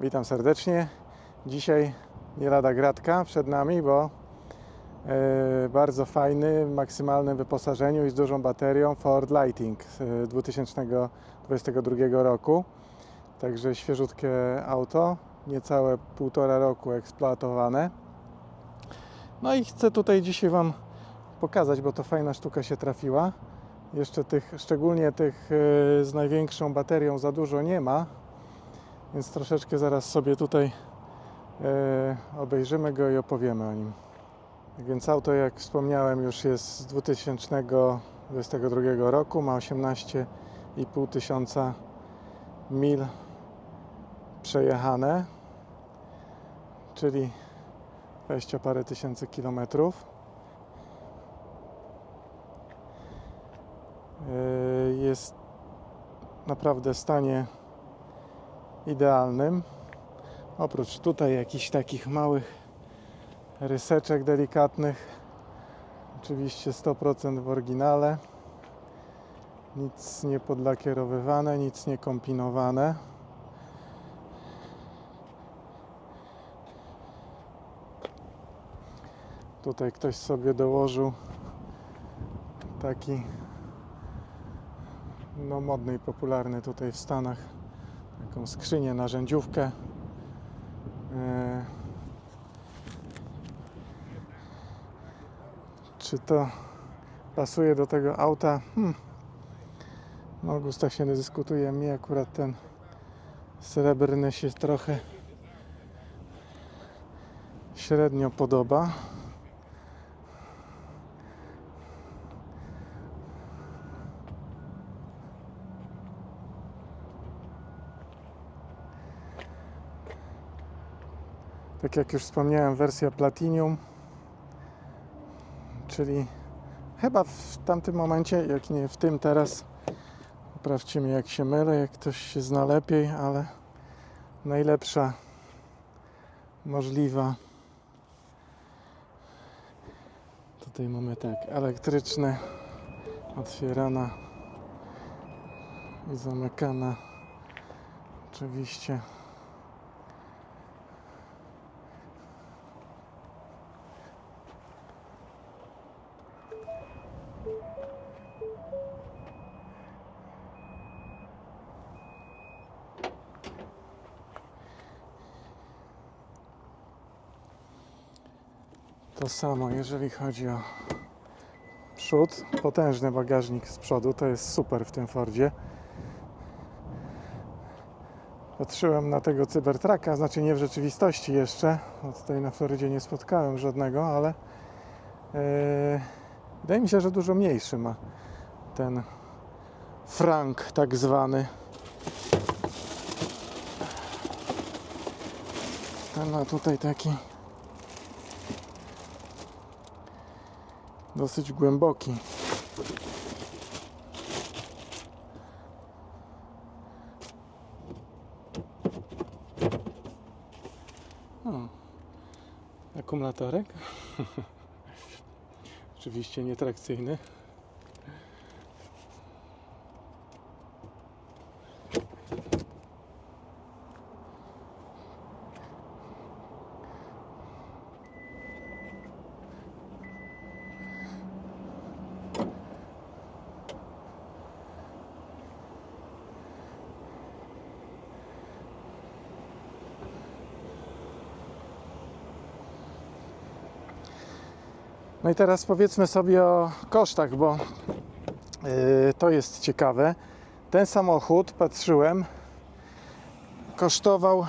Witam serdecznie. Dzisiaj nie lada gratka przed nami, bo e, bardzo fajny, w maksymalnym wyposażeniu i z dużą baterią Ford Lighting z e, 2022 roku. Także świeżutkie auto, niecałe półtora roku eksploatowane. No i chcę tutaj dzisiaj Wam pokazać, bo to fajna sztuka się trafiła. Jeszcze tych, szczególnie tych e, z największą baterią za dużo nie ma, więc troszeczkę zaraz sobie tutaj e, obejrzymy go i opowiemy o nim. Więc auto, jak wspomniałem, już jest z 2022 roku, ma 18,5 tysiąca mil przejechane, czyli 20 parę tysięcy kilometrów. E, Jest naprawdę w stanie idealnym. Oprócz tutaj jakichś takich małych ryseczek delikatnych. Oczywiście 100% w oryginale. Nic nie podlakierowywane, nic nie kombinowane. Tutaj ktoś sobie dołożył taki no modny i popularny tutaj w Stanach taką skrzynię, narzędziówkę. E, Czy to pasuje do tego auta? Hmm. No, o się dyskutuje. Mi akurat ten srebrny się trochę średnio podoba. Tak jak już wspomniałem, wersja Platinum, czyli chyba w tamtym momencie, jak nie w tym teraz, poprawcie mnie jak się mylę, jak ktoś się zna lepiej, ale najlepsza możliwa. Tutaj mamy tak, elektryczne, otwierana i zamykana. Oczywiście. To samo, jeżeli chodzi o przód. Potężny bagażnik z przodu, to jest super w tym Fordzie. Patrzyłem na tego Cybertraka, znaczy nie w rzeczywistości jeszcze, bo tutaj na Florydzie nie spotkałem żadnego, ale e, wydaje mi się, że dużo mniejszy ma ten Frank tak zwany. Ten ma tutaj taki dosyć głęboki. O, akumulatorek. Oczywiście nietrakcyjny. No i teraz powiedzmy sobie o kosztach, bo yy, to jest ciekawe. Ten samochód, patrzyłem, kosztował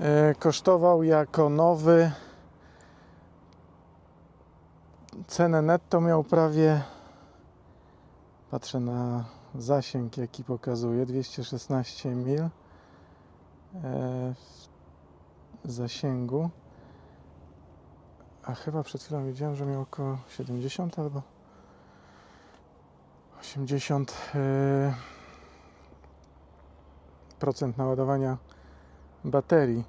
yy, kosztował jako nowy cenę netto miał prawie patrzę na zasięg jaki pokazuje 216 mil w zasięgu a chyba przed chwilą wiedziałem, że miał około 70 albo 80 yy, procent naładowania baterii.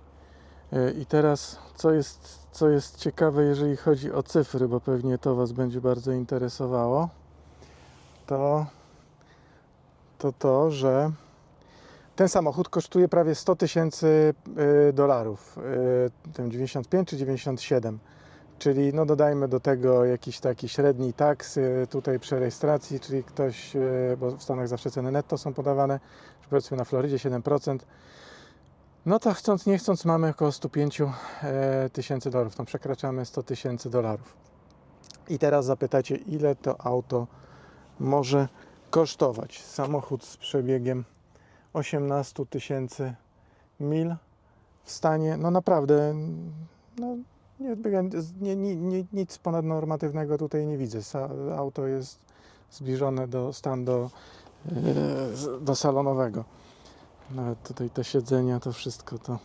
Yy, I teraz, co jest, co jest ciekawe, jeżeli chodzi o cyfry, bo pewnie to Was będzie bardzo interesowało, to to, to że Ten samochód kosztuje prawie 100 tysięcy y, dolarów, tym 95 czy 97. Czyli no dodajmy do tego jakiś taki średni taks y, tutaj przy rejestracji, czyli ktoś, y, bo w Stanach zawsze ceny netto są podawane, powiedzmy na Florydzie 7%. No to chcąc nie chcąc mamy około 105 e, tysięcy dolarów, no przekraczamy 100 tysięcy dolarów. I teraz zapytacie, ile to auto może kosztować? Samochód z przebiegiem 18 tysięcy mil w stanie, no naprawdę, no nie, nie, nie, nic ponadnormatywnego tutaj nie widzę. Auto jest zbliżone do stan do, e, do salonowego. Nawet tutaj te siedzenia, to wszystko to.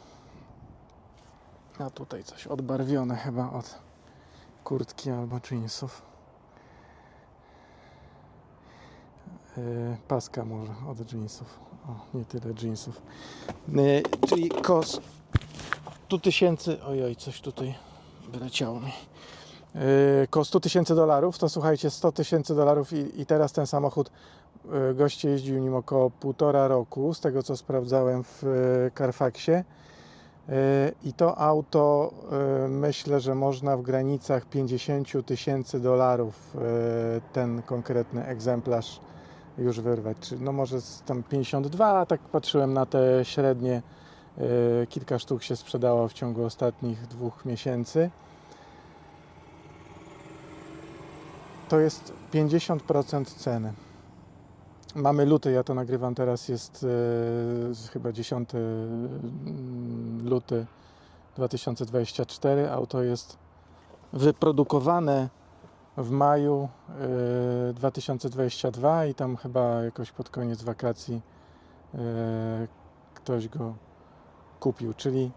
A tutaj coś odbarwione chyba od kurtki albo jeansów. Yy, paska może od jeansów. O, nie tyle jeansów. Yy, czyli koszt 100 tysięcy. Ojoj, coś tutaj wyleciało mi. Yy, koło 100 tysięcy dolarów, to słuchajcie, 100 tysięcy dolarów i, i teraz ten samochód yy, goście jeździł nim około półtora roku, z tego co sprawdzałem w yy, Carfaxie. I to auto myślę, że można w granicach 50 tysięcy dolarów ten konkretny egzemplarz już wyrwać. Czy, no może tam 52, a tak patrzyłem na te średnie. Yy, Kilka sztuk się sprzedało w ciągu ostatnich dwóch miesięcy. To jest 50% ceny. Mamy luty, ja to nagrywam teraz, jest e, chyba 10 mm, luty 2024. Auto jest wyprodukowane w maju e, 2022 i tam chyba jakoś pod koniec wakacji ktoś go kupił, czyli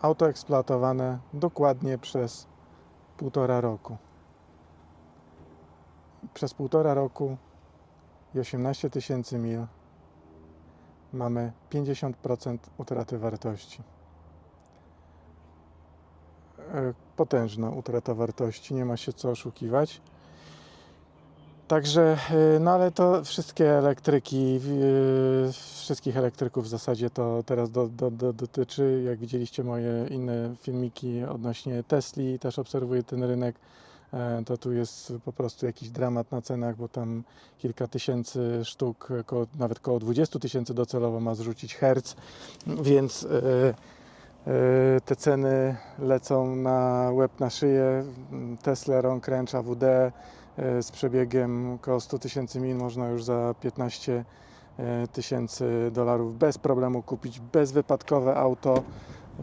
auto eksploatowane dokładnie przez półtora roku. Przez półtora roku i 18 tysięcy mil mamy 50% utraty wartości. E, Potężna utrata wartości, nie ma się co oszukiwać. Także, e, no ale to wszystkie elektryki, e, wszystkich elektryków w zasadzie to teraz do, do, do, dotyczy. Jak widzieliście moje inne filmiki odnośnie Tesli, też obserwuję ten rynek e, to tu jest po prostu jakiś dramat na cenach, bo tam kilka tysięcy sztuk, koło, nawet koło 20 tysięcy docelowo ma zrzucić Hertz, więc e, e, te ceny lecą na łeb na szyję. Tesla Ron Crunch AWD e, z przebiegiem około 100 tysięcy mil można już za 15 e, tysięcy dolarów bez problemu kupić bezwypadkowe auto. E,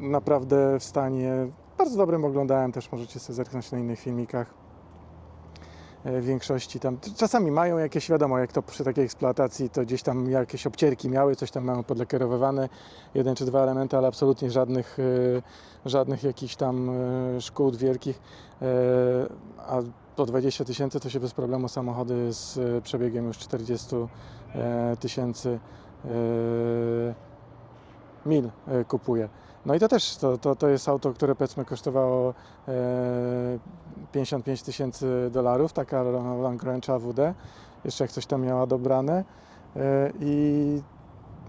Naprawdę w stanie bardzo dobrym oglądałem, też możecie sobie zerknąć na innych filmikach. E, większości tam czasami mają jakieś, wiadomo, jak to przy takiej eksploatacji, to gdzieś tam jakieś obcierki miały, coś tam mają podlakierowane, jeden czy dwa elementy, ale absolutnie żadnych, e, żadnych jakichś tam e, szkód wielkich. A po 20 tysięcy to się bez problemu samochody z przebiegiem już 40 e, tysięcy mil kupuje. No i to też, to, to, to jest auto, które powiedzmy kosztowało e, 55 tysięcy dolarów, taka Long Range AWD, jeszcze jak coś tam miała dobrane e, i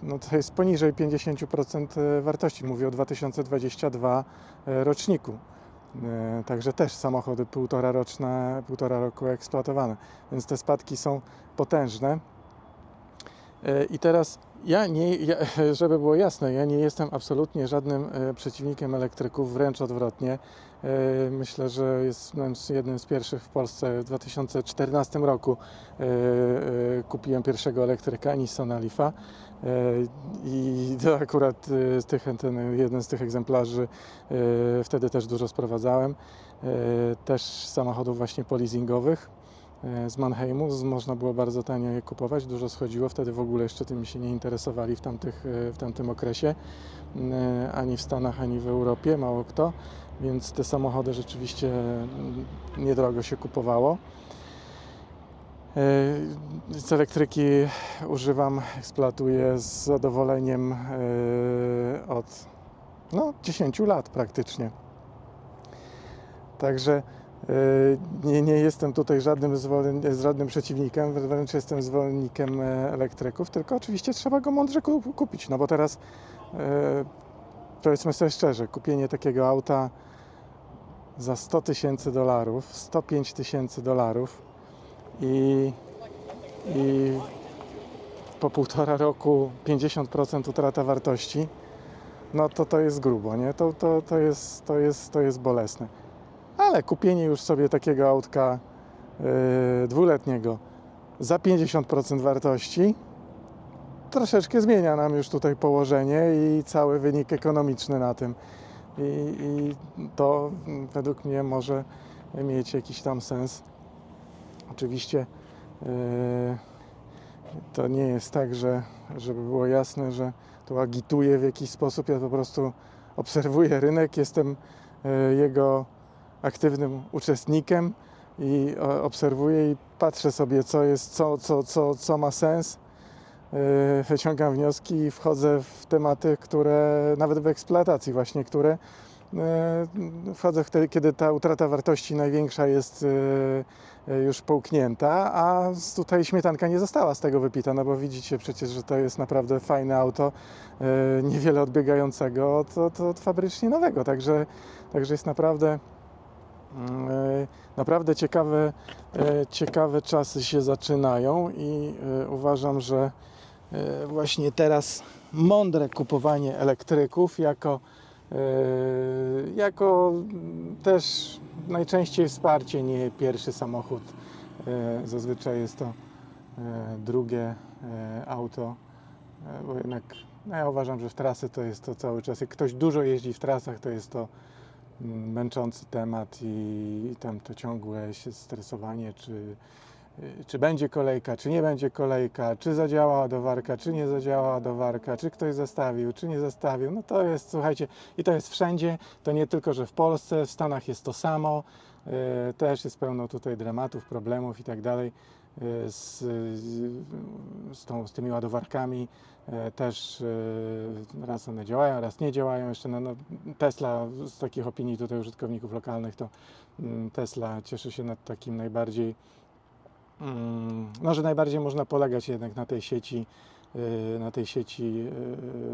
no to jest poniżej 50% wartości, mówię o 2022 roczniku. E, Także też samochody półtora roczne, półtora roku eksploatowane, więc te spadki są potężne. E, I teraz ja nie, ja, żeby było jasne, ja nie jestem absolutnie żadnym e, przeciwnikiem elektryków, wręcz odwrotnie. E, Myślę, że jestem jednym z pierwszych w Polsce. W 2014 roku kupiłem pierwszego elektryka, Nissana Leafa. I to akurat z tych, ten, jeden z tych egzemplarzy wtedy też dużo sprowadzałem. Też samochodów właśnie poleasingowych e, z Mannheimu. Można było bardzo tanio je kupować, dużo schodziło. Wtedy w ogóle jeszcze tym się nie interesowali w, tamtych, e, w tamtym okresie, e, ani w Stanach, ani w Europie, mało kto. Więc te samochody rzeczywiście niedrogo się kupowało. E, Z elektryki używam, eksploatuję z zadowoleniem e, od no, 10 lat praktycznie. Także Nie, nie jestem tutaj żadnym, zwolen- żadnym przeciwnikiem, wręcz jestem zwolennikiem e, elektryków, tylko oczywiście trzeba go mądrze ku- kupić, no bo teraz e, powiedzmy sobie szczerze, kupienie takiego auta za 100 tysięcy dolarów, 105 tysięcy dolarów i, i po półtora roku 50% utrata wartości, no to to jest grubo, nie? To, to, to, jest, to, jest, to jest bolesne. Ale kupienie już sobie takiego autka yy, dwuletniego za 50% wartości troszeczkę zmienia nam już tutaj położenie i cały wynik ekonomiczny na tym. I, i to według mnie może mieć jakiś tam sens. Oczywiście yy, to nie jest tak, że żeby było jasne, że tu agituję w jakiś sposób. Ja po prostu obserwuję rynek, jestem yy, jego aktywnym uczestnikiem i o, obserwuję i patrzę sobie, co jest, co, co, co, co ma sens. Yy, Wyciągam wnioski i wchodzę w tematy, które nawet w eksploatacji właśnie, które yy, wchodzę wtedy, kiedy ta utrata wartości największa jest już połknięta, a tutaj śmietanka nie została z tego wypita, no bo widzicie przecież, że to jest naprawdę fajne auto, niewiele odbiegającego od, od, od fabrycznie nowego, także, także jest naprawdę e, Naprawdę ciekawe, e, ciekawe czasy się zaczynają i e, uważam, że e, właśnie teraz mądre kupowanie elektryków jako, e, jako mm, też najczęściej wsparcie, nie pierwszy samochód. E, Zazwyczaj jest to e, drugie e, auto, e, bo jednak no ja uważam, że w trasy to jest to cały czas. Jak ktoś dużo jeździ w trasach, to jest to mm, męczący temat i, tam to ciągłe się stresowanie, czy, czy będzie kolejka, czy nie będzie kolejka, czy zadziała ładowarka, czy nie zadziała ładowarka, czy ktoś zastawił, czy nie zastawił. No to jest, słuchajcie, i to jest wszędzie, to nie tylko, że w Polsce, w Stanach jest to samo, y, też jest pełno tutaj dramatów, problemów i tak dalej z, z, tą, z tymi ładowarkami. E, Też e, raz one działają, raz nie działają. Jeszcze no, no, Tesla, z takich opinii tutaj użytkowników lokalnych, to mm, Tesla cieszy się nad takim najbardziej, mm, no, że najbardziej można polegać jednak na tej sieci, e, na tej sieci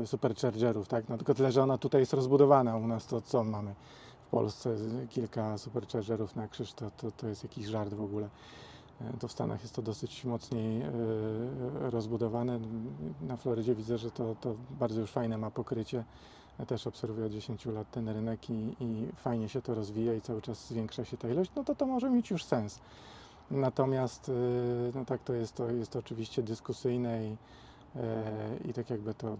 e, superchargerów, tak? No, tylko tyle, że ona tutaj jest rozbudowana. U nas to co mamy w Polsce? Kilka superchargerów na krzyż, to, to, to jest jakiś żart w ogóle. E, To w Stanach jest to dosyć mocniej e, rozbudowane. Na Florydzie widzę, że to, to bardzo już fajne ma pokrycie. Ja też obserwuję od 10 lat ten rynek i, i fajnie się to rozwija i cały czas zwiększa się ta ilość, no to to może mieć już sens. Natomiast e, no tak to jest, to jest oczywiście dyskusyjne i, e, i tak jakby to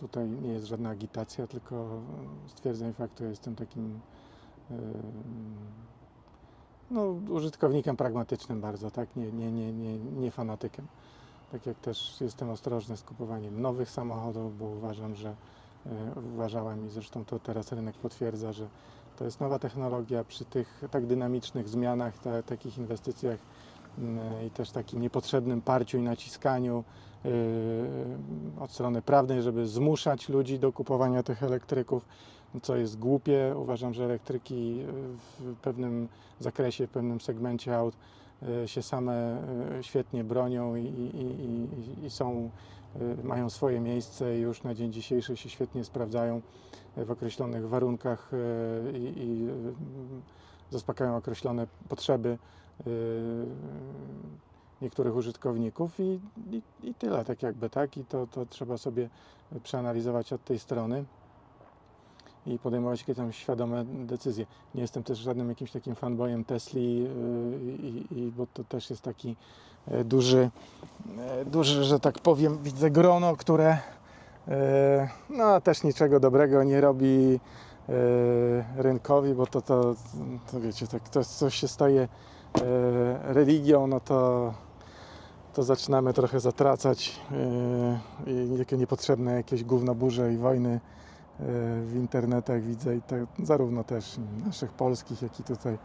tutaj nie jest żadna agitacja, tylko stwierdzenie faktu, ja jestem takim e, no, użytkownikiem pragmatycznym bardzo, tak? Nie, nie, nie, nie, nie fanatykiem. Tak jak też jestem ostrożny z kupowaniem nowych samochodów, bo uważam, że e, uważałem i zresztą to teraz rynek potwierdza, że to jest nowa technologia przy tych tak dynamicznych zmianach, ta, takich inwestycjach mm, i też takim niepotrzebnym parciu i naciskaniu yy, od strony prawnej, żeby zmuszać ludzi do kupowania tych elektryków, co jest głupie. Uważam, że elektryki w pewnym zakresie, w pewnym segmencie aut yy, się same yy, świetnie bronią i, i, i, i są, yy, mają swoje miejsce i już na dzień dzisiejszy się świetnie sprawdzają w określonych warunkach i, zaspokajają określone potrzeby niektórych użytkowników i, i, i tyle, tak jakby, tak? I to, to trzeba sobie przeanalizować od tej strony i podejmować jakieś tam świadome decyzje. Nie jestem też żadnym jakimś takim fanboyem Tesli, yy, i, i, bo to też jest taki e, duży, e, duży, że tak powiem, widzę grono, które e, no, też niczego dobrego nie robi rynkowi, bo to, to, to wiecie, tak, to coś się staje religią, no to, to zaczynamy trochę zatracać e, i jakie niepotrzebne jakieś gównoburze i wojny w internetach widzę i zarówno też naszych polskich, jak i tutaj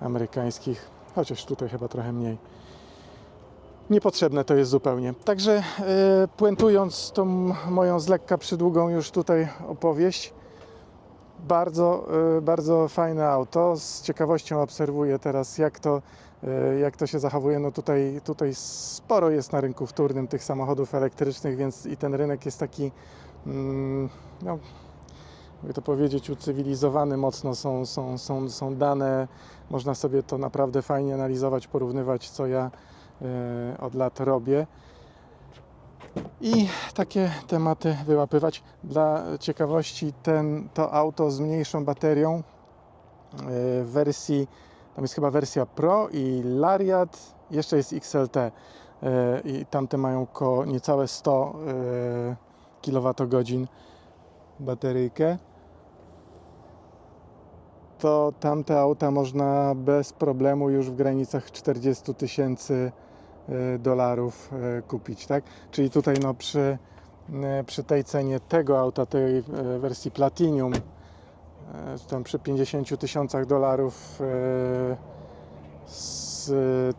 amerykańskich, chociaż tutaj chyba trochę mniej. Niepotrzebne to jest zupełnie. Także e, puentując tą moją z lekka przydługą już tutaj opowieść, Bardzo, y, bardzo fajne auto. Z ciekawością obserwuję teraz, jak to, y, jak to się zachowuje. No tutaj, tutaj sporo jest na rynku wtórnym tych samochodów elektrycznych, więc i ten rynek jest taki, no, jakby to powiedzieć, ucywilizowany mocno. Są, są, są, są dane, można sobie to naprawdę fajnie analizować, porównywać, co ja y, od lat robię. I takie tematy wyłapywać. Dla ciekawości, ten, to auto z mniejszą baterią e, w wersji, tam jest chyba wersja Pro i Lariat, jeszcze jest XLT e, i tamte mają ko niecałe 100 e, kWh bateryjkę. To tamte auta można bez problemu już w granicach 40 tysięcy e, dolarów e, kupić, tak? Czyli tutaj no przy, e, przy tej cenie tego auta, tej wersji Platinum, tam przy 50 tysiącach dolarów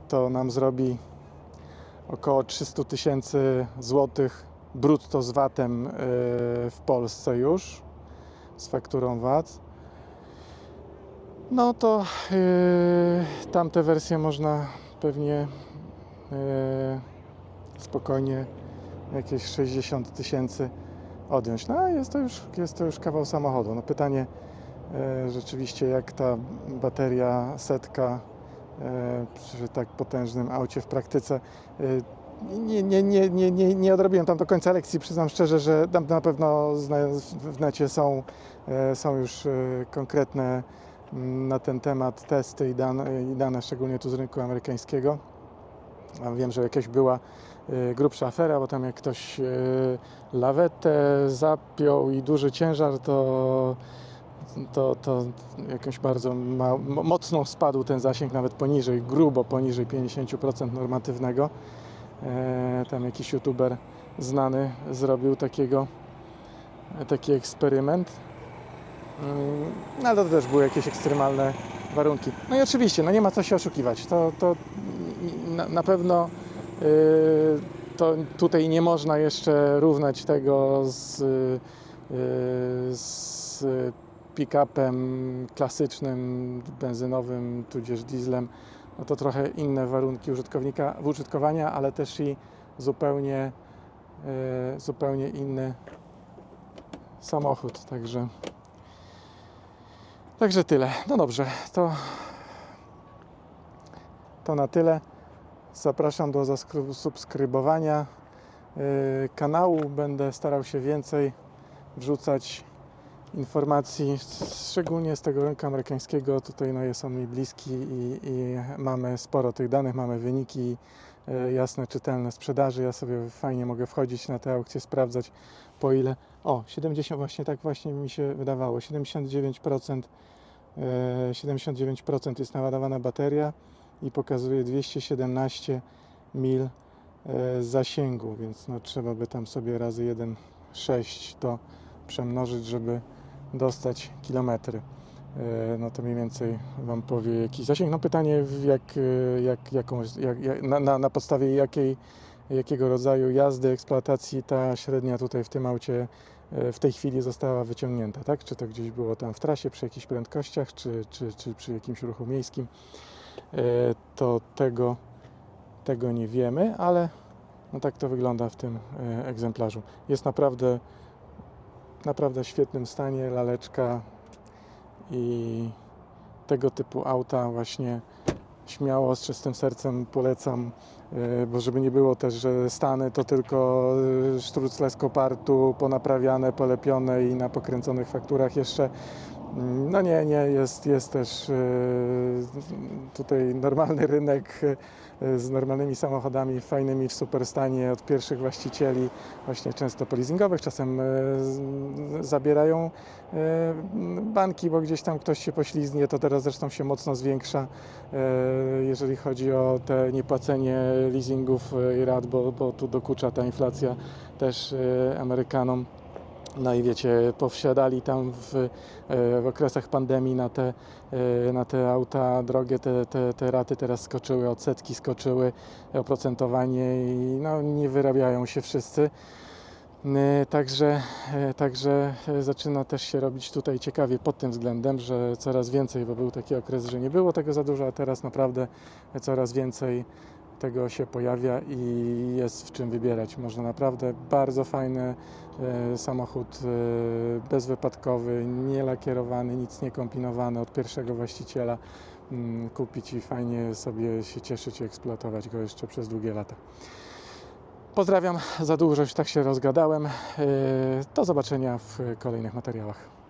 to nam zrobi około 300 tysięcy złotych brutto z VAT-em e, w Polsce już, z fakturą VAT. No to yy, tamte wersje można pewnie yy, spokojnie jakieś 60 tysięcy odjąć. No jest to już, jest to już kawał samochodu. No pytanie rzeczywiście jak ta bateria setka przy tak potężnym aucie w praktyce nie, nie, nie, nie, nie, nie odrobiłem tam do końca lekcji, przyznam szczerze, że tam na pewno w necie są, e, są już e, konkretne mm, na ten temat testy i dane, i dane, szczególnie tu z rynku amerykańskiego. Wiem, że jakaś była e, grubsza afera, bo tam jak ktoś lawetę zapiął i duży ciężar, to, to, to jakoś bardzo ma, mo- mocno spadł ten zasięg, nawet poniżej, grubo poniżej 50% normatywnego. E, tam jakiś youtuber znany zrobił takiego, taki eksperyment. Mm, ale to też były jakieś ekstremalne warunki. No i oczywiście, no nie ma co się oszukiwać. To, to na, na pewno y, to tutaj nie można jeszcze równać tego z, y, z pick-upem klasycznym, benzynowym, tudzież dieslem. No to trochę inne warunki użytkownika, użytkowania, ale też i zupełnie, y, zupełnie inny samochód. Także, także tyle. No dobrze, to, to na tyle. Zapraszam do zasubskrybowania y, kanału. Będę starał się więcej wrzucać informacji, szczególnie z tego rynku amerykańskiego. Tutaj no, jest on mi bliski i, i mamy sporo tych danych, mamy wyniki e, jasne, czytelne sprzedaży. Ja sobie fajnie mogę wchodzić na te aukcje, sprawdzać po ile. O, 70 właśnie tak właśnie mi się wydawało. 79% e, 79% jest naładowana bateria i pokazuje 217 mil e, zasięgu, więc no, trzeba by tam sobie razy 1,6 to przemnożyć, żeby dostać kilometry. E, No to mniej więcej Wam powie jaki zasięg. No pytanie, jak, e, jak, jaką, jak, na, na, na podstawie jakiej, jakiego rodzaju jazdy, eksploatacji ta średnia tutaj w tym aucie e, w tej chwili została wyciągnięta, tak? Czy to gdzieś było tam w trasie, przy jakichś prędkościach, czy, czy, czy przy jakimś ruchu miejskim, to tego, tego nie wiemy, ale no tak to wygląda w tym egzemplarzu. Jest naprawdę naprawdę świetnym stanie, laleczka i tego typu auta właśnie śmiało, z czystym sercem polecam, e, bo żeby nie było też, że Stany to tylko e, sztrucle z kopartu, ponaprawiane, polepione i na pokręconych fakturach jeszcze. No nie, nie, jest, jest też e, tutaj normalny rynek e, z normalnymi samochodami, fajnymi, w super stanie, od pierwszych właścicieli, właśnie często polizingowych, czasem e, zabierają banki, bo gdzieś tam ktoś się poślizgnie, to teraz zresztą się mocno zwiększa, jeżeli chodzi o te niepłacenie leasingów i rat, bo, bo tu dokucza ta inflacja też Amerykanom. No i wiecie, powsiadali tam w, e, w okresach pandemii na te, e, na te auta drogie, te, te, te raty teraz skoczyły, odsetki skoczyły, oprocentowanie i no, nie wyrabiają się wszyscy. E, Także, także zaczyna też się robić tutaj ciekawie pod tym względem, że coraz więcej, bo był taki okres, że nie było tego za dużo, a teraz naprawdę coraz więcej tego się pojawia i jest w czym wybierać. Można naprawdę bardzo fajny e, samochód e, bezwypadkowy, nie lakierowany, nic nie kombinowany od pierwszego właściciela mm, kupić i fajnie sobie się cieszyć i eksploatować go jeszcze przez długie lata. Pozdrawiam, za dużo już tak się rozgadałem. E, Do zobaczenia w kolejnych materiałach.